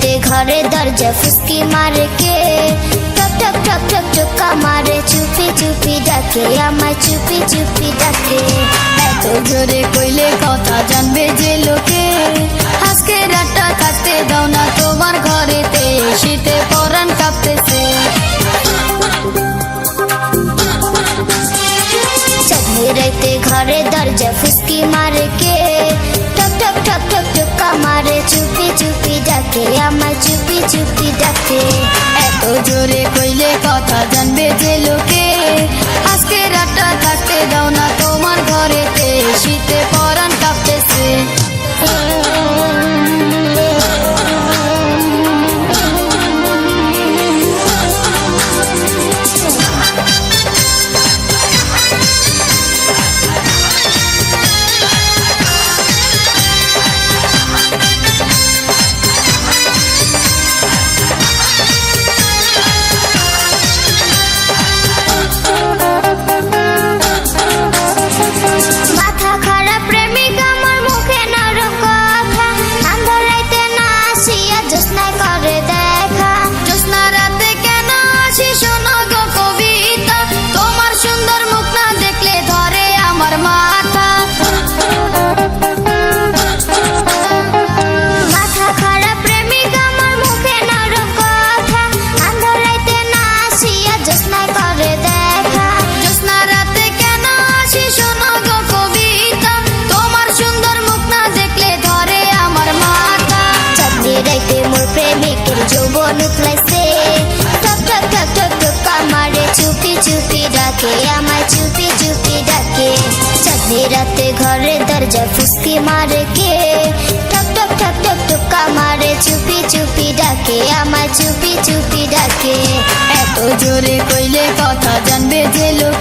দরজা ফুসকি মারে কে টক টক টক টক টকা মারে চুপি চুপি ডাকে আমায় চুপি চুপি ডাকে এত জোরে কইলে কথা জানবে যে লোকে আজকে রাতটা থাকতে দাও না তোমার ঘরেতে শীতে পরান কাঁপতেছে চাঁদনি রাইতে ঘরে দরজা ফুসকি মারে কে ডাকে আমার চুপি চুপি ডাকে। এত জোরে কইলে কথা জানবে যে লোকে। ডাকে আমায় চুপি চুপি ডাকে। চাঁদনি রাতে ঘরে দরজা ফুসকি মারে কে? টক টক টক টক টুকা মারে, চুপি চুপি ডাকে, আমায় চুপি চুপি ডাকে। এত জোরে কইলে কথা জানবে যে লোকে।